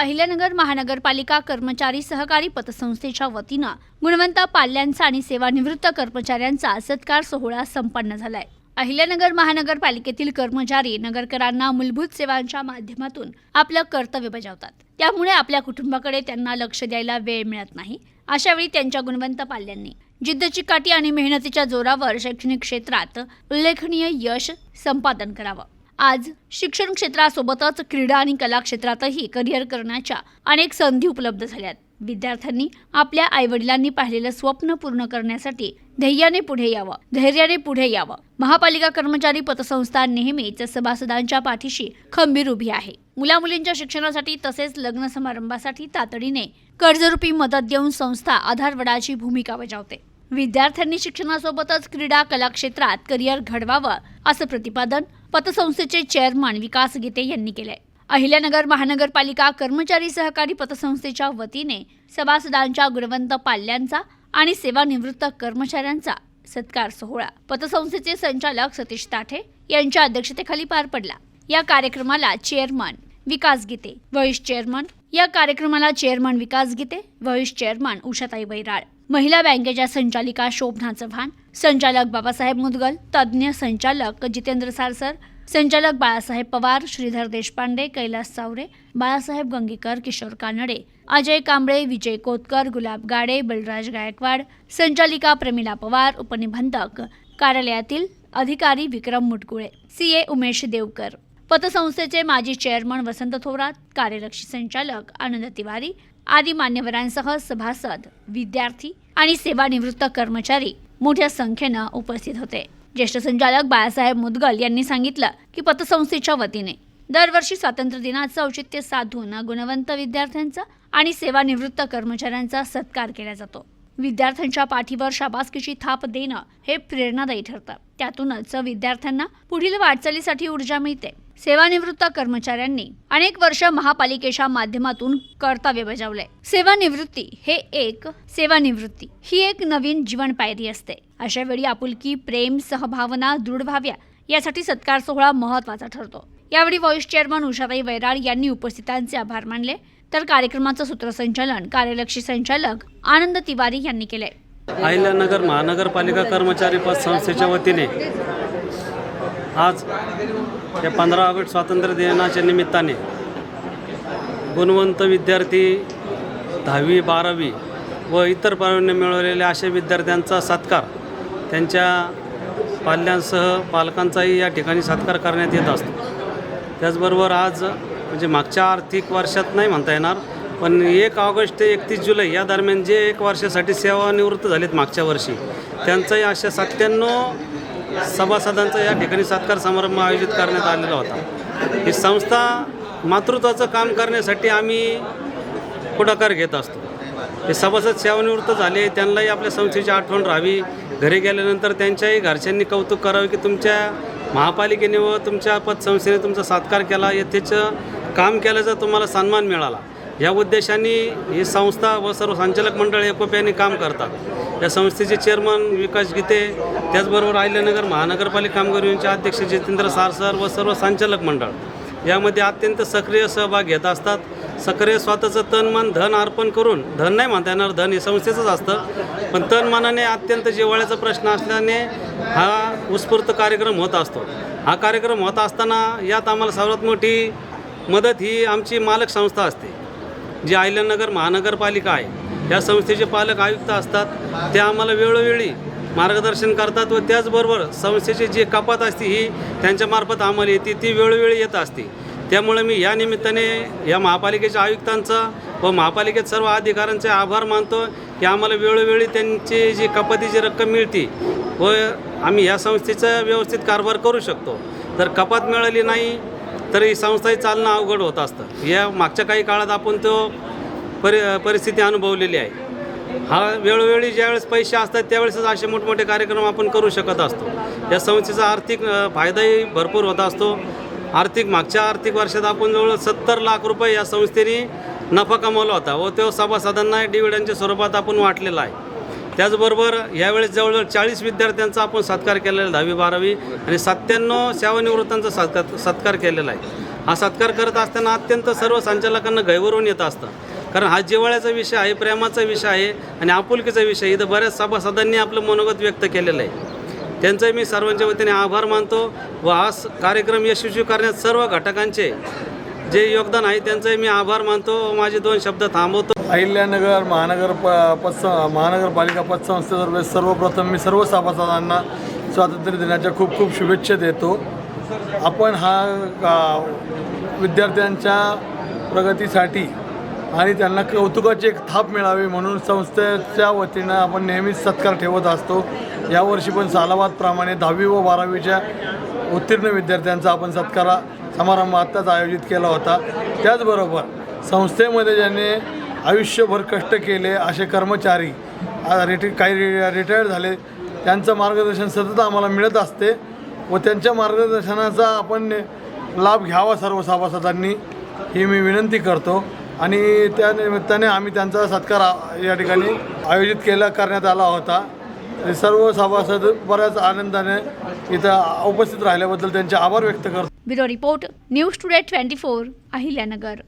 अहिल्यानगर महानगरपालिका कर्मचारी सहकारी पतसंस्थेच्या वतीनं गुणवंत पाल्यांचा आणि सेवानिवृत्त कर्मचाऱ्यांचा सत्कार सोहळा संपन्न झालाय. अहिल्यानगर महानगरपालिकेतील कर्मचारी नगरकरांना मूलभूत सेवांच्या माध्यमातून आपलं कर्तव्य बजावतात. त्यामुळे आपल्या कुटुंबाकडे त्यांना लक्ष द्यायला वेळ मिळत नाही. अशावेळी त्यांच्या गुणवंत पाल्यांनी जिद्द चिकाटी आणि मेहनतीच्या जोरावर शैक्षणिक क्षेत्रात उल्लेखनीय यश संपादन करावं. आज शिक्षण क्षेत्रासोबतच क्रीडा आणि कला क्षेत्रातही करिअर करण्याच्या अनेक संधी उपलब्ध झाल्यात. विद्यार्थ्यांनी आपल्या आईवडिलांनी पाहिलेलं स्वप्न पूर्ण करण्यासाठी धैर्याने पुढे यावं धैर्याने पुढे यावं. महापालिका कर्मचारी पतसंस्था नेहमीच सभासदांच्या पाठीशी खंबीर उभी आहे. मुलामुलींच्या शिक्षणासाठी तसेच लग्न समारंभासाठी तातडीने कर्जरूपी मदत देऊन संस्था आधारवडाची भूमिका बजावते. विद्यार्थ्यांनी शिक्षणासोबतच क्रीडा कला क्षेत्रात करिअर घडवावं असं प्रतिपादन पतसंस्थेचे चेअरमन विकास गीते यांनी केलंय. अहिल्यानगर महानगरपालिका कर्मचारी सहकारी पतसंस्थेच्या वतीने सभासदांच्या गुणवंत पाल्यांचा आणि सेवानिवृत्त कर्मचाऱ्यांचा सत्कार सोहळा. पतसंस्थेचे संचालक सतीश ताठे यांच्या अध्यक्षतेखाली पार पडला. या कार्यक्रमाला chairman Vikas Gite vice chairman. या कार्यक्रमाला chairman Vikas Gite vice chairman Ushatai Bairal. महिला बँकेच्या संचालिका शोभना चव्हाण संचालक बाबासाहेब मुदगल तज्ज्ञ संचालक जितेंद्र सारसर संचालक बाळासाहेब पवार श्रीधर देशपांडे कैलास सावरे बाळासाहेब गंगेकर किशोर कानडे अजय कांबळे विजय कोतकर गुलाब गाडे बलराज गायकवाड संचालिका प्रमिला पवार उपनिबंधक कार्यालयातील अधिकारी विक्रम मुटकुळे सी ए उमेश देवकर. पतसंस्थेचे माजी चेअरमन वसंत थोरात कार्यलक्षी संचालक आनंद तिवारी आदी मान्यवरांसह सभासद विद्यार्थी आणि सेवानिवृत्त कर्मचारी मोठ्या संख्येनं उपस्थित होते. ज्येष्ठ संचालक बाळासाहेब मुदगल यांनी सांगितलं की पतसंस्थेच्या वतीने दरवर्षी स्वातंत्र्य दिनाचं औचित्य साधून गुणवंत विद्यार्थ्यांचा आणि सेवानिवृत्त कर्मचाऱ्यांचा सत्कार केला जातो. विद्यार्थ्यांच्या पाठीवर शाबासकीची थाप देणं हे प्रेरणादायी ठरतं. त्यातूनच विद्यार्थ्यांना पुढील वाटचालीसाठी ऊर्जा मिळते. सेवानिवृत्त कर्मचाऱ्यांनी अनेक वर्ष महापालिकेच्या माध्यमातून कर्तव्य बजावलंय सेवानिवृत्ती हे एक सेवानिवृत्ती. ही एक नवीन जीवन पायरी असते. अशा वेळी आपुलकी प्रेम सहभावना दृढ व्हाव्या यासाठी सत्कार सोहळा महत्त्वाचा ठरतो. यावेळी व्हॉइस चेअरमन उषाताई वैराळ यांनी उपस्थितांचे आभार मानले. तर कार्यक्रमाचं सूत्रसंचालन कार्यलक्षी संचालक आनंद तिवारी यांनी केले. अहिल्यानगर महानगरपालिका कर्मचारी पतसंस्थेच्या वतीने आज या पंधरा ऑगस्ट स्वातंत्र्य दिनाच्या निमित्ताने गुणवंत विद्यार्थी दहावी बारावी व इतर प्रावीण्य मिळवलेल्या अशा विद्यार्थ्यांचा सत्कार त्यांच्या पाल्यांसह पालकांचाही या ठिकाणी सत्कार करण्यात येत असतो. त्याचबरोबर आज म्हणजे मागच्या आर्थिक वर्षात नाही म्हणता येणार पण एक ऑगस्ट ते एकतीस जुलै या दरम्यान जे एक वर्षासाठी सेवानिवृत्त झालेत मागच्या वर्षी त्यांचाही अशा सत्त्याण्णव सभासदांचा या ठिकाणी सत्कार समारंभ आयोजित करण्यात आलेला होता. ही संस्था मातृत्वाचं काम करण्यासाठी आम्ही पुढाकार घेत असतो. हे सभासद सेवानिवृत्त झाले त्यांनाही आपल्या संस्थेची आठवण राहावी. घरी गेल्यानंतर त्यांच्याही घरच्यांनी कौतुक करावे की तुमच्या महापालिकेने व तुमच्या पतसंस्थेने तुमचा सत्कार केला येथेचं काम केल्याचा तुम्हाला सन्मान मिळाला. या उद्देशाने ही संस्था व सर्व संचालक मंडळ एकोप्याने काम करतात. या संस्थेचे चेअरमन विकास गीते त्याचबरोबर अहिल्यानगर महानगरपालिका कामगार युनियनचे अध्यक्ष जितेंद्र सारसर व सर्व संचालक मंडळ. यामध्ये अत्यंत सक्रिय सहभाग घेत असतात. सक्रिय स्वतःचं तन मन धन अर्पण करून धन नाही म्हणता येणार धन हे संस्थेचंच असतं. पण तन मनाने अत्यंत जिव्हाळ्याचा प्रश्न असल्याने हा उत्स्फूर्त कार्यक्रम होत असतो. हा कार्यक्रम होत असताना यात आम्हाला सर्वात मोठी मदत ही आमची मालक संस्था असते. जी आयलनगर महानगरपालिका आहे या संस्थेचे पालक आयुक्त असतात ते आम्हाला वेळोवेळी मार्गदर्शन करतात व त्याचबरोबर संस्थेची जी कपात असते ही त्यांच्यामार्फत आम्हाला येते ती वेळोवेळी येत असते. त्यामुळे मी या निमित्ताने या महापालिकेच्या आयुक्तांचा व महापालिकेत सर्व अधिकाऱ्यांचे आभार मानतो की आम्हाला वेळोवेळी त्यांची जी कपातीची रक्कम मिळते व आम्ही या संस्थेचा व्यवस्थित कारभार करू शकतो. जर कपात मिळाली नाही तर ही संस्थाही चालणं अवघड होत असतं. या मागच्या काही काळात आपण तो परि परिस्थिती अनुभवलेली आहे. हा वेळोवेळी ज्यावेळेस पैसे असतात त्यावेळेसच असे मोठमोठे कार्यक्रम आपण करू शकत असतो. या संस्थेचा आर्थिक फायदाही भरपूर होत असतो. आर्थिक मागच्या आर्थिक वर्षात आपण जवळ सत्तर लाख रुपये या संस्थेने नफा कमावला होता व तो सभासदांना डिव्हिडंडच्या स्वरूपात आपण वाटलेला आहे. त्याचबरोबर यावेळेस जवळजवळ चाळीस विद्यार्थ्यांचा आपण सत्कार केलेला आहे दहावी बारावी आणि सत्त्याण्णव सेवानिवृत्तांचा सत्कार सत्कार केलेला आहे. हा सत्कार करत असताना अत्यंत सर्व संचालकांना गैवरून येत असतं. कारण हा जिव्हाळ्याचा विषय आहे प्रेमाचा विषय आहे आणि आपुलकीचा विषय इथं बऱ्याच सभासदांनी आपलं मनोगत व्यक्त केलेलं आहे. त्यांचे मी सर्वांच्या वतीने आभार मानतो व हा स- कार्यक्रम यशस्वी करण्यात सर्व घटकांचे जे योगदान आहे त्यांचे मी आभार मानतो. माझे दोन शब्द थांबवतो. अहिल्यानगर महानगर प पतस महानगरपालिका पतसंस्थेतर्फे सर्वप्रथम मी सर्व सभासदांना स्वातंत्र्य दिनाच्या खूप खूप शुभेच्छा देतो. आपण हा विद्यार्थ्यांच्या प्रगतीसाठी आणि त्यांना कौतुकाची एक थाप मिळावी म्हणून संस्थेच्या वतीनं आपण नेहमीच सत्कार ठेवत असतो. यावर्षी पण सालाबादप्रमाणे दहावी व बारावीच्या उत्तीर्ण विद्यार्थ्यांचा आपण सत्कारा समारंभ आत्ताच आयोजित केला होता. त्याचबरोबर संस्थेमध्ये ज्यांनी आयुष्यभर कष्ट केले असे कर्मचारी आ, रिटि काही रि रिटायर्ड झाले त्यांचं मार्गदर्शन सतत आम्हाला मिळत असते व त्यांच्या मार्गदर्शनाचा आपण लाभ घ्यावा सर्व सभासदांनी ही मी विनंती करतो. आणि त्या निमित्ताने आम्ही त्यांचा सत्कार या ठिकाणी आयोजित केला करण्यात आला होता. आणि सर्व सभासद बऱ्याच आनंदाने इथं उपस्थित राहिल्याबद्दल त्यांचे आभार व्यक्त करतो. Bureau report news today twenty four Ahilyanagar.